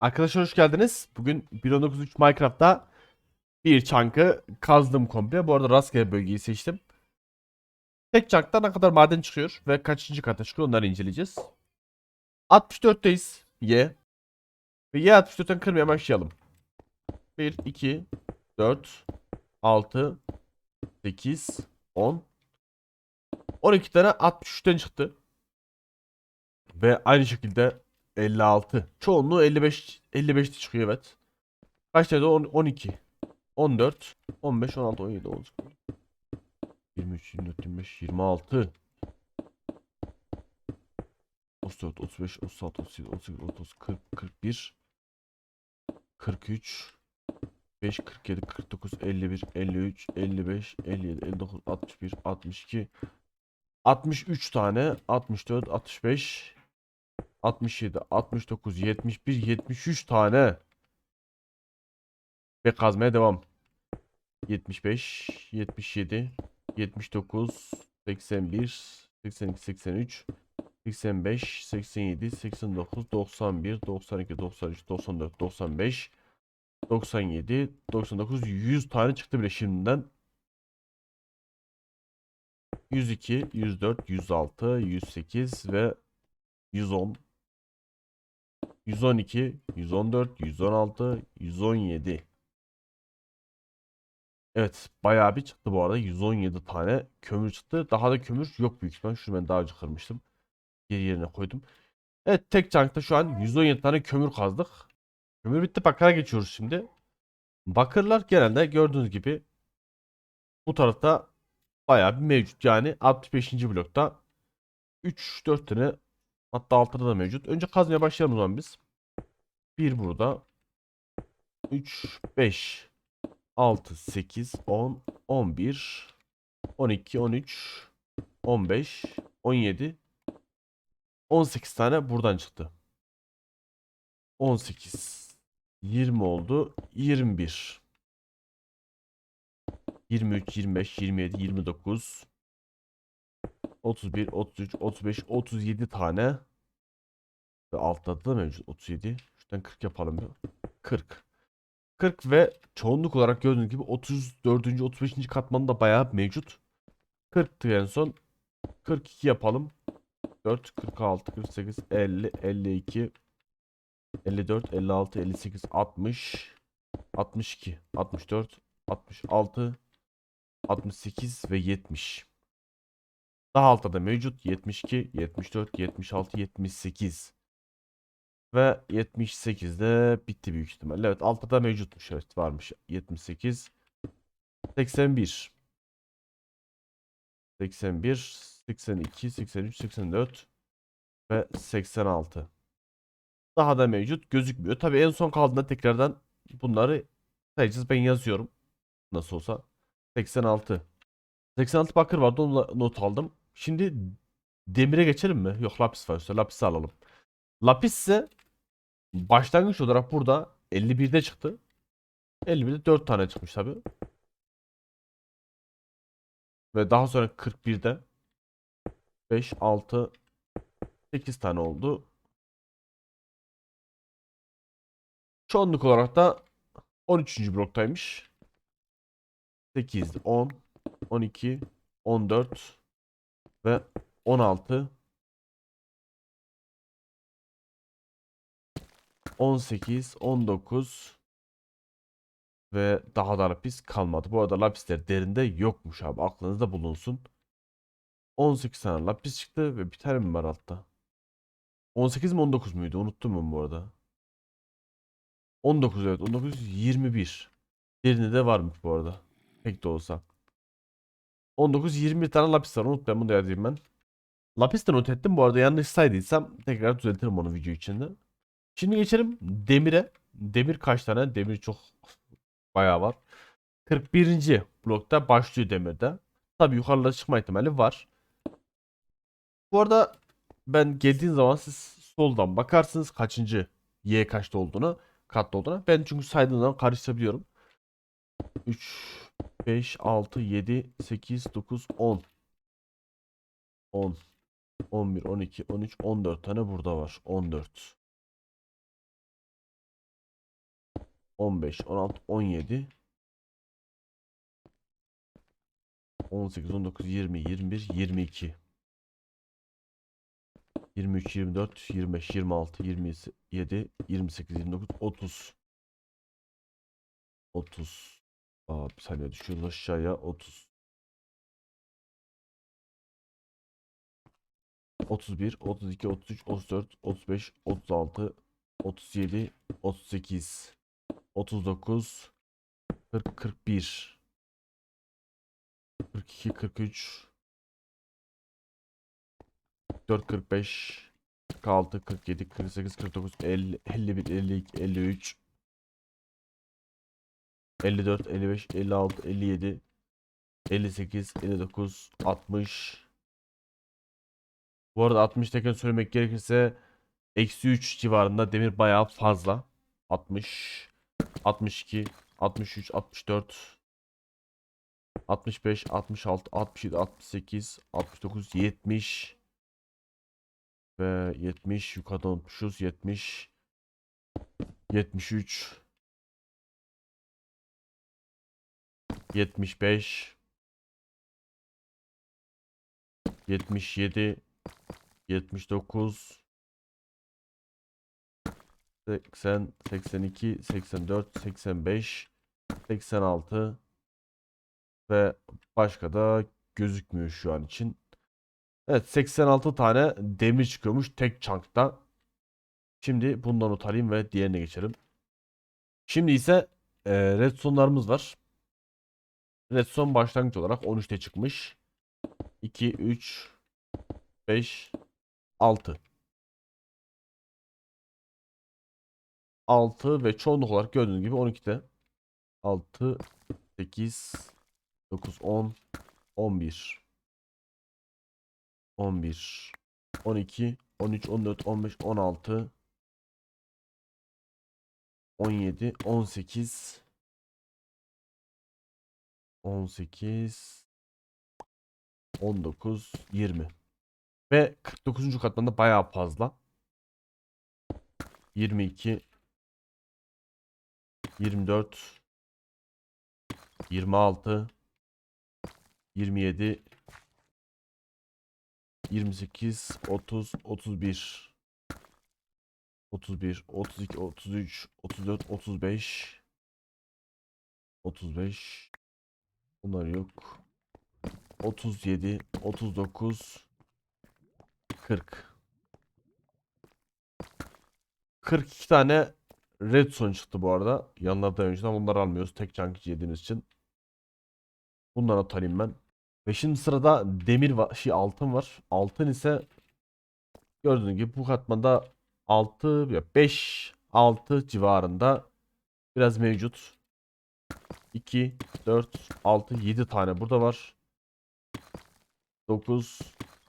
Arkadaşlar hoş geldiniz. Bugün 1.19.3 Minecraft'ta bir çankı kazdım komple. Bu arada rastgele bölgeyi seçtim. Tek çankta ne kadar maden çıkıyor ve kaçıncı kata çıkıyor onları inceleyeceğiz. 64'teyiz. Y. Ve Y 64'ten kırmaya başlayalım. 1, 2, 4, 6, 8, 10. 12 tane 63'ten çıktı. Ve aynı şekilde 56. Çoğunluğu 55 55'te çıkıyor evet. Kaç tane de 10 12. 14, 15, 16, 17, 18. 23, 24, 25, 26. 34, 35, 36, 37, 38, 39, 40, 41. 43. 5, 47, 49, 51, 53, 55, 57, 59, 61, 62. 63 tane, 64, 65, 67, 69, 71, 73 tane. Ve kazmaya devam. 75, 77, 79, 81, 82, 83, 85, 87, 89, 91, 92, 93, 94, 95, 97, 99, 100 tane çıktı bile şimdiden. 102, 104, 106, 108 ve 110 112, 114, 116, 117. Evet bayağı bir çıktı bu arada. 117 tane kömür çıktı. Daha da kömür yok büyük ihtimal. Şunu ben daha önce kırmıştım. Geri yerine koydum. Evet tek çankta şu an 117 tane kömür kazdık. Kömür bitti bakara geçiyoruz şimdi. Bakırlar genelde gördüğünüz gibi bu tarafta bayağı bir mevcut. Yani 65. blokta 3-4 tane hatta 6'da da mevcut. Önce kazmaya başlayalım o zaman biz. 1 burada. 3, 5, 6, 8, 10, 11, 12, 13, 15, 17, 18 tane buradan çıktı. 18, 20 oldu. 21, 23, 25, 27, 29, 31, 33, 35, 37 tane. Altta da mevcut 37. Şuradan 40 yapalım bir. 40. 40 ve çoğunluk olarak gördüğünüz gibi 34. 35. katmanı bayağı mevcut. 40'tı en son. 42 yapalım. 4, 46, 48, 50, 52, 54, 56, 58, 60, 62, 64, 66, 68 ve 70. Daha altta da mevcut 72, 74, 76, 78 ve 78'de bitti büyük ihtimalle. Evet altta da mevcutmuş evet varmış 78 81 81 82 83 84 ve 86 daha da mevcut gözükmüyor. Tabii en son kaldığında tekrardan bunları sayacağız. Ben yazıyorum. Nasıl olsa. 86. 86 bakır vardı onu not aldım. Şimdi demire geçelim mi? Yok lapis var üstte. Lapis alalım. Lapis ise başlangıç olarak burada 51'de çıktı. 51'de 4 tane çıkmış tabi. Ve daha sonra 41'de 5, 6, 8 tane oldu. Çoğunluk olarak da 13. bloktaymış. 8, 10, 12, 14 ve 16 18, 19 ve daha da lapis kalmadı. Bu arada lapisler derinde yokmuş abi. Aklınızda bulunsun. 18 tane lapis çıktı ve bir tane mi var altta? 18 mi 19 muydu? Unuttum ben bu arada. 19 evet. 19 21. Derinde de varmış bu arada. Pek de olsa. 19 21 tane lapis var. Unut ben bunu da yazayım ben. Lapis de not ettim. Bu arada yanlış saydıysam tekrar düzeltirim onu video içinde. Şimdi geçelim demire. Demir kaç tane? Demir çok bayağı var. 41. blokta başlıyor demirde. Tabi yukarıda çıkma ihtimali var. Bu arada ben geldiğin zaman siz soldan bakarsınız kaçıncı Y kaçta olduğunu, katta olduğunu. Ben çünkü saydığım zaman karıştırabiliyorum. 3, 5, 6, 7, 8, 9, 10. 10, 11, 12, 13, 14 tane burada var. 14. 15, 16, 17, 18, 19, 20, 21, 22, 23, 24, 25, 26, 27, 28, 29, 30. 30. Aa, bir saniye düşüyoruz aşağıya. 30. 31, 32, 33, 34, 35, 36, 37, 38, 39, 40, 41, 42, 43, 44, 45, 46, 47, 48, 49, 50, 51, 52, 53, 54, 55, 56, 57, 58, 59, 60. Bu arada 60 tekrar söylemek gerekirse eksi 3 civarında demir bayağı fazla. 60, 62, 63, 64, 65, 66, 67, 68, 69, 70 ve 70 yukarıdan unutmuşuz. 70, 73, 75 77 79 80 82 84 85 86 ve başka da gözükmüyor şu an için. Evet 86 tane demir çıkıyormuş tek chunk'ta. Şimdi bundan not alayım ve diğerine geçelim. Şimdi ise e, redstone'larımız var. Redstone başlangıç olarak 13'te çıkmış. 2, 3, 5, 6. 6 ve çoğunluk olarak gördüğünüz gibi 12'te. 6, 8, 9, 10, 11. 11, 12, 13, 14, 15, 16, 17, 18, 18 19 20 ve 49. katmanda bayağı fazla 22 24 26 27 28 30 31 31 32 33 34 35 35 Bunlar yok. 37, 39, 40. 42 tane redstone çıktı bu arada. Yanlarda önceden bunları almıyoruz. Tek chunk yediğiniz için. Bunları alayım ben. Ve şimdi sırada demir var, şey altın var. Altın ise gördüğünüz gibi bu katmanda 6 ya 5 6 civarında biraz mevcut. 2, 4, 6, 7 tane burada var. 9,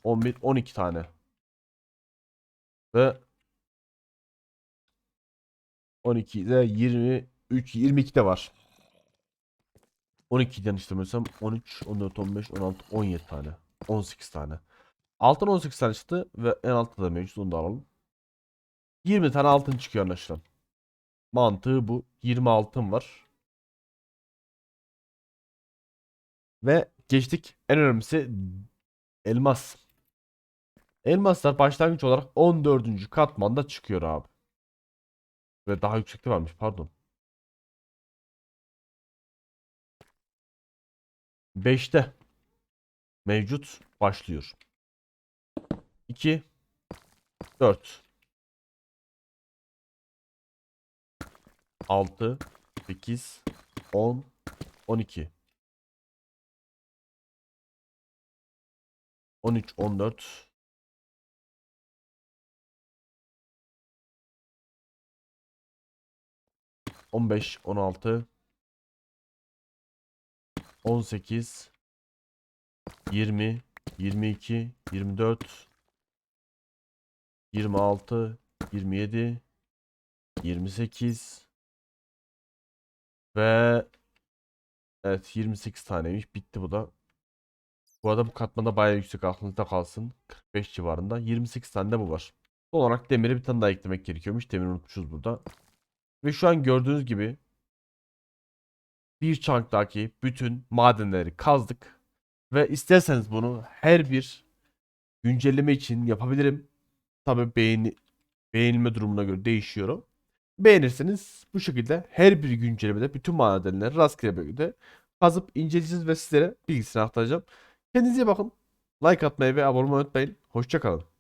11, 12 tane. Ve 12 de 23, 22 de var. 12'den işlemiyorsam 13, 14, 15, 16, 17 tane. 18 tane. Altın 18 tane çıktı ve en altta da mevcut onu da alalım. 20 tane altın çıkıyor anlaşılan. Mantığı bu. 20 altın var. Ve geçtik en önemlisi elmas. Elmaslar başlangıç olarak 14. katmanda çıkıyor abi. Ve daha yüksekte varmış pardon. 5'te mevcut başlıyor. 2 4 6 8 10 12 13, 14. 15, 16, 18, 20, 22, 24, 26, 27, 28 ve evet 28 taneymiş. Bitti bu da. Bu arada bu katmanda bayağı yüksek aklınızda kalsın. 45 civarında. 28 tane de bu var. Son olarak demiri bir tane daha eklemek gerekiyormuş. Demiri unutmuşuz burada. Ve şu an gördüğünüz gibi bir çanktaki bütün madenleri kazdık. Ve isterseniz bunu her bir güncelleme için yapabilirim. Tabi beğeni, beğenilme durumuna göre değişiyor. Beğenirseniz bu şekilde her bir güncellemede bütün madenleri rastgele bölgede kazıp inceleyeceğiz ve sizlere bilgisini aktaracağım. Kendinize bakın. Like atmayı ve abone olmayı unutmayın. Hoşçakalın.